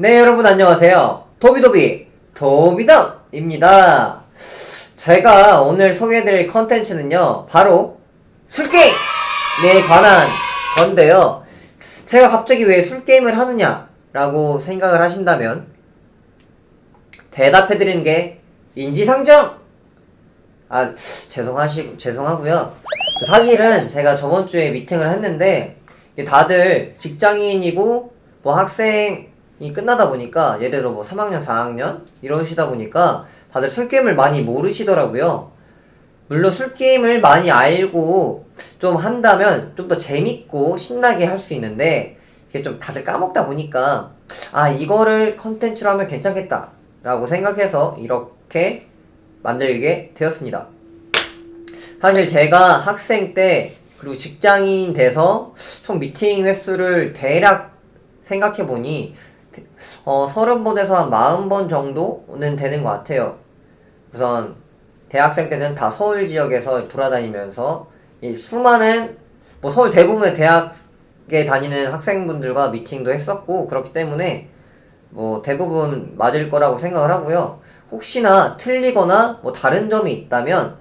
네, 여러분 안녕하세요. 도비도비 도비덕입니다. 제가 오늘 소개해드릴 컨텐츠는요, 바로 술게임에 관한 건데요. 제가 갑자기 왜 술게임을 하느냐라고 생각을 하신다면, 대답해드리는 게 인지상정! 아, 죄송하시, 죄송하고요. 사실은 제가 저번 주에 미팅을 했는데, 다들 직장인이고, 뭐 학생 이 끝나다 보니까, 예를 들어 뭐 3학년, 4학년? 이러시다 보니까, 다들 술 게임을 많이 모르시더라고요. 물론 술 게임을 많이 알고 좀 한다면 좀 더 재밌고 신나게 할 수 있는데, 이게 좀 다들 까먹다 보니까, 아, 이거를 컨텐츠로 하면 괜찮겠다. 라고 생각해서 이렇게 만들게 되었습니다. 사실 제가 학생 때 그리고 직장인 돼서 총 미팅 횟수를 대략 생각해 보니 어, 30번에서 한 40번 정도는 되는 것 같아요. 우선 대학생 때는 다 서울 지역에서 돌아다니면서 이 수많은 뭐 서울 대부분의 대학에 다니는 학생분들과 미팅도 했었고 그렇기 때문에 뭐 대부분 맞을 거라고 생각을 하고요. 혹시나 틀리거나 뭐 다른 점이 있다면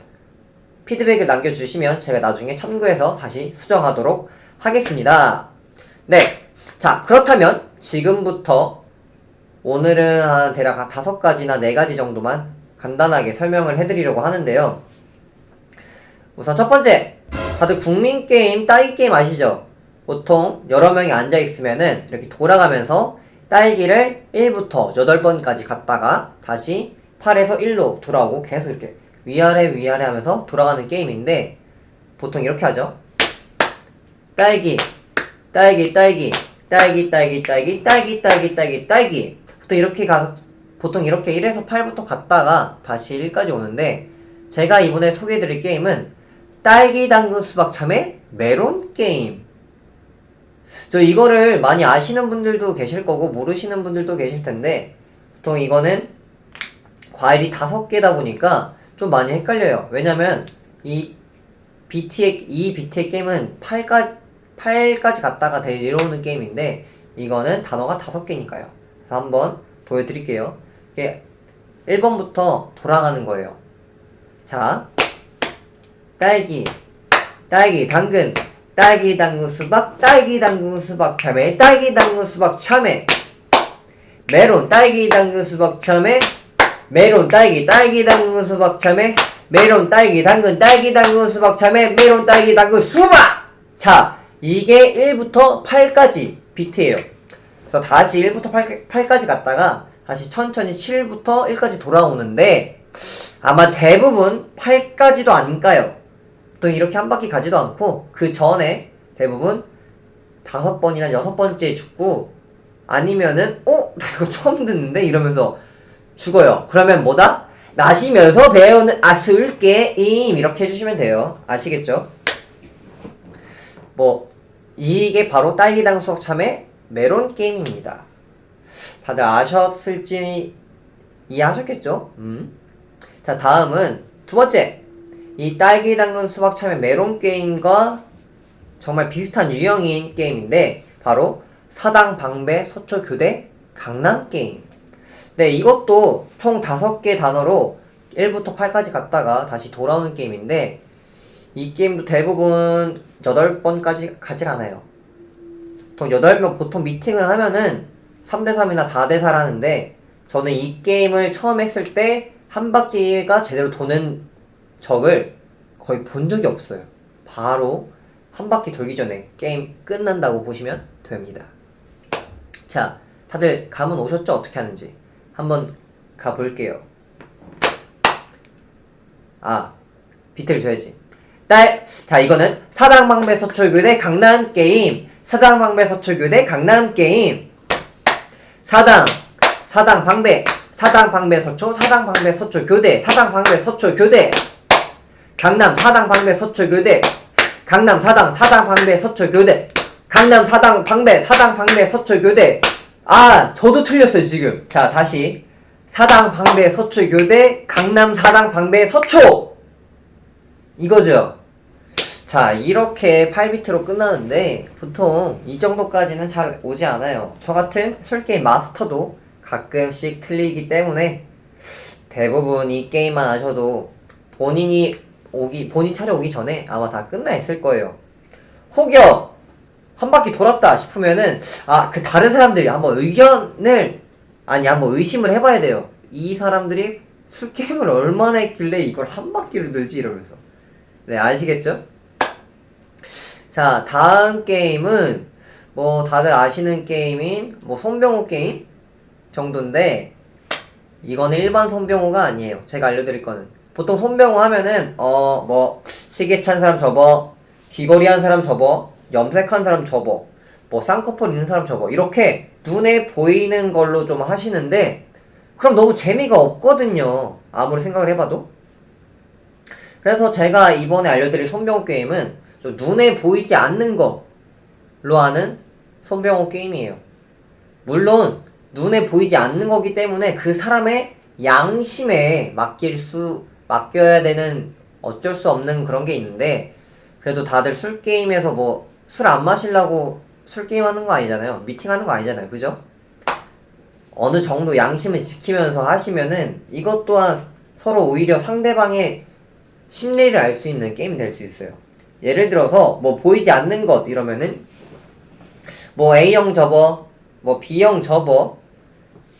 피드백을 남겨주시면 제가 나중에 참고해서 다시 수정하도록 하겠습니다. 네. 자, 그렇다면 지금부터 오늘은 한 대략 한 다섯 가지나 네 가지 정도만 간단하게 설명을 해드리려고 하는데요. 우선 첫 번째, 다들 국민 게임, 딸기 게임 아시죠? 보통 여러 명이 앉아 있으면은 이렇게 돌아가면서 딸기를 1부터 8번까지 갔다가 다시 8에서 1로 돌아오고 계속 이렇게 위아래 위아래 하면서 돌아가는 게임인데 보통 이렇게 하죠. 딸기, 딸기, 딸기, 딸기, 딸기, 딸기, 딸기, 딸기, 딸기, 딸기. 보통 이렇게 가서 보통 이렇게 1에서 8부터 갔다가 다시 1까지 오는데 제가 이번에 소개해드릴 게임은 딸기 당근 수박 참외 메론 게임. 저 이거를 많이 아시는 분들도 계실 거고 모르시는 분들도 계실 텐데 보통 이거는 과일이 다섯 개다 보니까 좀 많이 헷갈려요. 왜냐면 이 BT의 이 BT의 게임은 8까지 8까지 갔다가 내려오는 게임인데 이거는 단어가 다섯 개니까요. 그래서 한번 보여드릴게요. 이게 1번부터 돌아가는 거예요. 자, 딸기, 딸기, 당근, 딸기, 당근, 수박, 딸기, 당근, 수박, 참외, 딸기, 당근, 수박, 참외, 메론, 딸기, 당근, 수박, 참외, 메론, 딸기, 딸기, 당근, 수박, 참외, 메론, 딸기, 당근, 딸기, 당근, 수박, 참외, 메론, 딸기, 당근, 수박! 자, 이게 1부터 8까지 비트예요. 그래서 다시 1부터 8, 8까지 갔다가 다시 천천히 7부터 1까지 돌아오는데 아마 대부분 8까지도 안 가요. 또 이렇게 한 바퀴 가지도 않고 그 전에 대부분 다섯 번이나 여섯 번째 죽고 아니면은 어? 나 이거 처음 듣는데? 이러면서 죽어요. 그러면 뭐다? 마시면서 배우는 아술 게임 이렇게 해주시면 돼요. 아시겠죠? 뭐 이게 바로 딸기당 수업 참의 메론 게임입니다. 다들 아셨을지 이해하셨겠죠? 음. 자 다음은 두 번째 이 딸기 당근 수박 참외 메론 게임과 정말 비슷한 유형인 게임인데 바로 사당 방배 서초 교대 강남 게임. 네 이것도 총 다섯 개 단어로 1부터 8까지 갔다가 다시 돌아오는 게임인데 이 게임도 대부분 8번까지 가질 않아요. 보통 8명 보통 미팅을 하면은 3대3이나 4대4를 하는데 저는 이 게임을 처음 했을 때 한 바퀴가 제대로 도는 적을 거의 본 적이 없어요. 바로 한 바퀴 돌기 전에 게임 끝난다고 보시면 됩니다. 자, 다들 감은 오셨죠? 어떻게 하는지. 한번 가볼게요. 아, 비트를 줘야지. 딸, 자, 이거는 사당방배 서초교대 강남 게임. 사당방배 서초교대 강남 게임. 사당, 사당 방배, 사당 방배 서초, 사당 방배 서초 교대, 사당 방배 서초 교대. 강남 사당 방배 서초 교대. 강남 사당 사당 방배 서초 교대. 강남 사당 방배 사당 방배 서초 교대. 아, 저도 틀렸어요, 지금. 자, 다시. 사당 방배 서초 교대, 강남 사당 방배 서초. 이거죠. 자, 이렇게 8비트로 끝나는데 보통 이 정도까지는 잘 오지 않아요. 저 같은 술게임 마스터도 가끔씩 틀리기 때문에 대부분 이 게임만 하셔도 본인이 오기 본인 차례 오기 전에 아마 다 끝나 있을 거예요. 혹여 한 바퀴 돌았다 싶으면은 아 그 다른 사람들이 한번 의견을 아니 한번 의심을 해봐야 돼요. 이 사람들이 술 게임을 얼마나 했길래 이걸 한 바퀴를 돌지 이러면서 네 아시겠죠? 자 다음 게임은 뭐 다들 아시는 게임인 뭐 손병호 게임 정도인데 이거는 일반 손병호가 아니에요. 제가 알려드릴 거는 보통 손병호 하면은 어 뭐 시계 찬 사람 접어 귀걸이 한 사람 접어 염색한 사람 접어 뭐 쌍꺼풀 있는 사람 접어 이렇게 눈에 보이는 걸로 좀 하시는데 그럼 너무 재미가 없거든요. 아무리 생각을 해봐도. 그래서 제가 이번에 알려드릴 손병호 게임은 좀 눈에 보이지 않는 걸로 하는 손병호 게임이에요. 물론 눈에 보이지 않는 거기 때문에 그 사람의 양심에 맡길 수 맡겨야 되는 어쩔 수 없는 그런 게 있는데 그래도 다들 술 게임에서 뭐 술 안 마시려고 술 게임 하는 거 아니잖아요. 미팅 하는 거 아니잖아요. 그죠? 어느 정도 양심을 지키면서 하시면은 이것 또한 서로 오히려 상대방의 심리를 알 수 있는 게임이 될 수 있어요. 예를 들어서 뭐 보이지 않는 것 이러면은 뭐 A형 접어, 뭐 B형 접어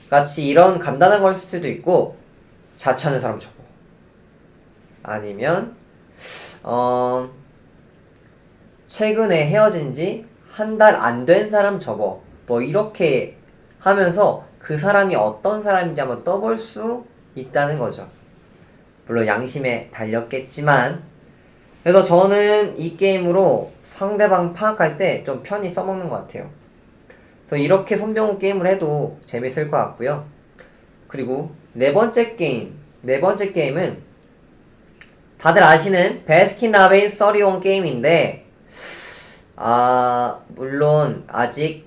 같이 이런 간단한 걸 쓸 수도 있고 자취하는 사람 접어. 아니면 어 최근에 헤어진 지 한 달 안 된 사람 접어. 뭐 이렇게 하면서 그 사람이 어떤 사람인지 한번 떠볼 수 있다는 거죠. 물론 양심에 달렸겠지만 그래서 저는 이 게임으로 상대방 파악할 때 좀 편히 써먹는 것 같아요. 그래서 이렇게 손병호 게임을 해도 재밌을 것 같고요. 그리고 네 번째 게임, 네 번째 게임은 다들 아시는 베스킨 라빈 31 게임인데 아 물론 아직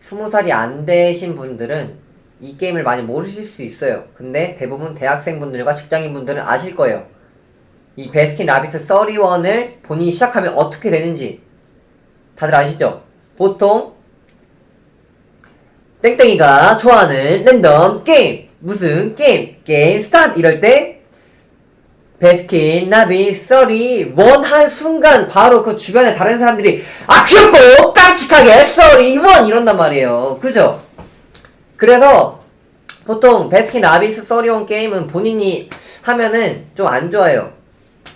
20살이 안 되신 분들은 이 게임을 많이 모르실 수 있어요. 근데 대부분 대학생분들과 직장인분들은 아실 거예요. 이 베스킨 라빈스 31을 본인이 시작하면 어떻게 되는지 다들 아시죠? 보통 땡땡이가 좋아하는 랜덤 게임. 무슨 게임? 게임 스타트! 이럴 때 베스킨 라빈 31한 순간 바로 그 주변에 다른 사람들이 아 귀엽고 깜찍하게 31 이런단 말이에요. 그죠? 그래서 보통 베스킨 라빈스 31 게임은 본인이 하면은 좀 안 좋아요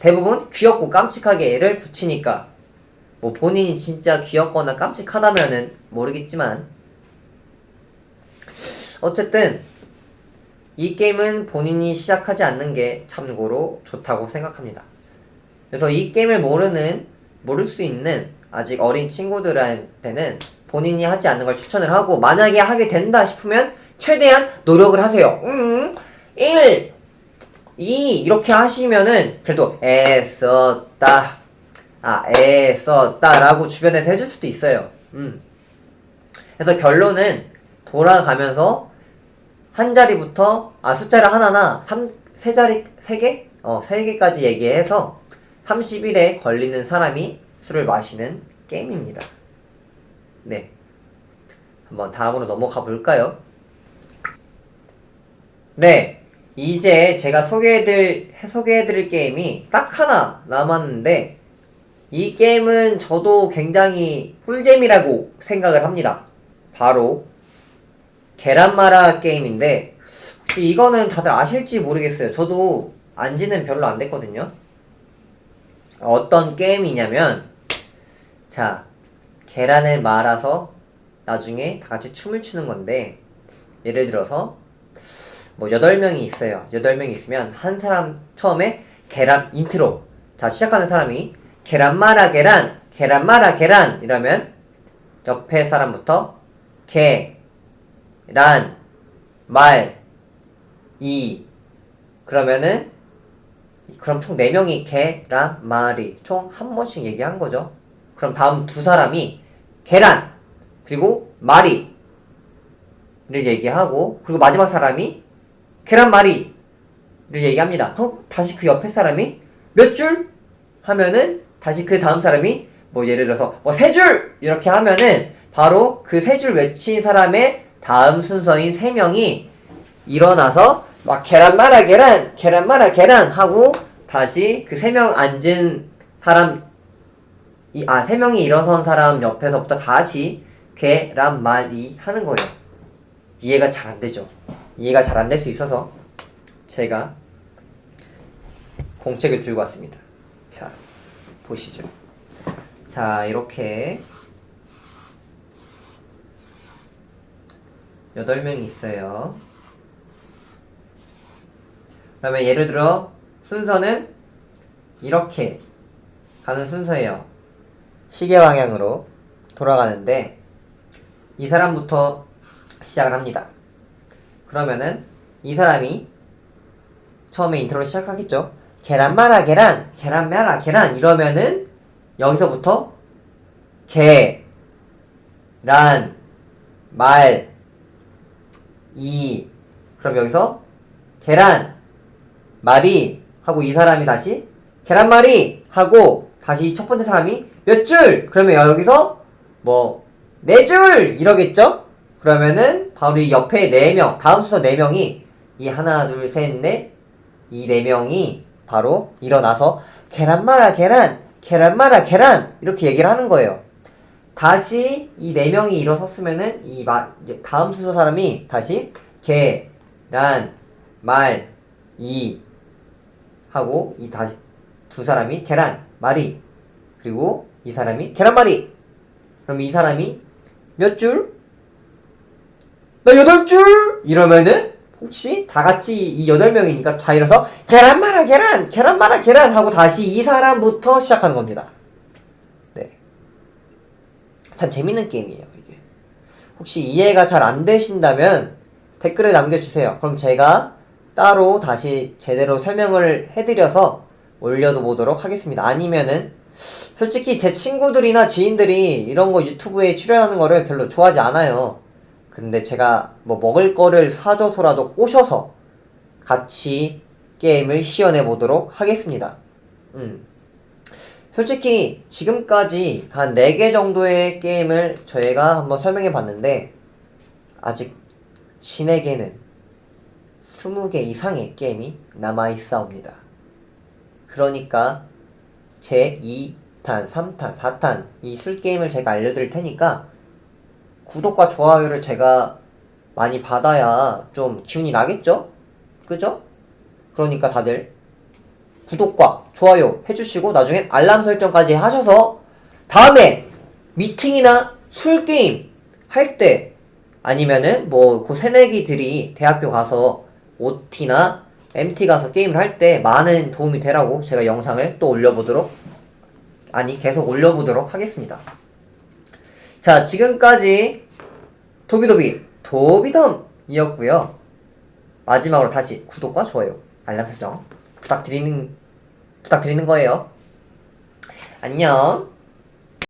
대부분 귀엽고 깜찍하게를 붙이니까 뭐 본인이 진짜 귀엽거나 깜찍하다면은 모르겠지만 어쨌든 이 게임은 본인이 시작하지 않는 게 참고로 좋다고 생각합니다. 그래서 이 게임을 모르는 모를 수 있는 아직 어린 친구들한테는 본인이 하지 않는 걸 추천을 하고 만약에 하게 된다 싶으면 최대한 노력을 하세요. 음, 1, 2 이렇게 하시면은 그래도 애썼다. 아, 애썼다라고 주변에서 해줄 수도 있어요. 음. 그래서 결론은 돌아가면서 한 자리부터 아 숫자를 하나나 3, 세 자리 세 개? 어, 세 개까지 얘기해서 30일에 걸리는 사람이 술을 마시는 게임입니다. 네. 한번 다음으로 넘어가 볼까요? 네. 이제 제가 소개해드릴, 소개해드릴 게임이 딱 하나 남았는데, 이 게임은 저도 굉장히 꿀잼이라고 생각을 합니다. 바로, 계란마라 게임인데, 혹시 이거는 다들 아실지 모르겠어요. 저도 안 지는 별로 안 됐거든요. 어떤 게임이냐면, 자, 계란을 말아서 나중에 다 같이 춤을 추는 건데, 예를 들어서, 뭐 8명이 있어요. 8명이 있으면 한 사람 처음에 계란 인트로. 자, 시작하는 사람이 계란 말아 계란, 계란 말아 계란 이러면 옆에 사람부터 계, 란, 말, 이 그러면은 그럼 총 4명이 계란, 말이 총 한 번씩 얘기한 거죠. 그럼 다음 두 사람이 계란 그리고 말이 를 얘기하고 그리고 마지막 사람이 계란말이를 얘기합니다. 그럼 다시 그 옆에 사람이 몇 줄? 하면은 다시 그 다음 사람이 뭐 예를 들어서 뭐 세 줄 이렇게 하면은 바로 그 세 줄 외친 사람의 다음 순서인 세 명이 일어나서 막 계란 말아 계란 계란 말아 계란 하고 다시 그 세 명 앉은 사람 이 아 세 명이 일어선 사람 옆에서부터 다시 계란 말이 하는 거예요. 이해가 잘 안 되죠. 이해가 잘 안 될 수 있어서 제가 공책을 들고 왔습니다. 자, 보시죠. 자, 이렇게 여덟 명이 있어요. 그러면 예를 들어 순서는 이렇게 가는 순서예요. 시계 방향으로 돌아가는데 이 사람부터 시작을 합니다. 그러면은 이 사람이 처음에 인트로 시작하겠죠. 계란 말아 계란, 계란 말아 계란 이러면은 여기서부터 계, 란, 말, 이 그럼 여기서 계란, 말이 하고 이 사람이 다시 계란말이 하고 다시 첫 번째 사람이 몇 줄? 그러면 여기서 뭐 네 줄 이러겠죠? 그러면은 바로 이 옆에 네 명, 다음 순서 네 명이 이 하나, 둘, 셋, 넷, 이네 명이 바로 일어나서 계란 말아 계란, 계란 말아 계란 이렇게 얘기를 하는 거예요. 다시 이네 명이 일어섰으면은 이 마, 다음 순서 사람이 다시 계란, 말, 이 하고 이 다시 두 사람이 계란, 말이 그리고 이 사람이 계란말이 그럼 이 사람이 몇 줄? 나 여덟 줄! 이러면은 혹시 다 같이 이 여덟 명이니까 다 일어서 계란 말아 계란 계란 말아 계란 하고 다시 이 사람부터 시작하는 겁니다. 네. 참 재밌는 게임이에요 이게. 혹시 이해가 잘 안 되신다면 댓글에 남겨주세요. 그럼 제가 따로 다시 제대로 설명을 해드려서 올려보도록 하겠습니다. 아니면은 솔직히 제 친구들이나 지인들이 이런 거 유튜브에 출연하는 거를 별로 좋아하지 않아요. 근데 제가 뭐 먹을 거를 사줘서라도 꼬셔서 같이 게임을 시연해 보도록 하겠습니다. 음. 솔직히 지금까지 한 4개 정도의 게임을 저희가 한번 설명해 봤는데 아직 신에게는 20개 이상의 게임이 남아 있사옵니다. 그러니까 제 2탄, 3탄, 4탄 이 술 게임을 제가 알려드릴 테니까 구독과 좋아요를 제가 많이 받아야 좀 기운이 나겠죠? 그죠? 그러니까 다들 구독과 좋아요 해주시고 나중엔 알람 설정까지 하셔서 다음에 미팅이나 술게임 할 때 아니면은 뭐 그 새내기들이 대학교 가서 OT나 MT 가서 게임을 할 때 많은 도움이 되라고 제가 영상을 또 올려보도록 아니 계속 올려보도록 하겠습니다. 자 지금까지 도비도비 도비덤이었고요. 마지막으로 다시 구독과 좋아요 알람 설정 부탁드리는 부탁드리는 거예요. 안녕.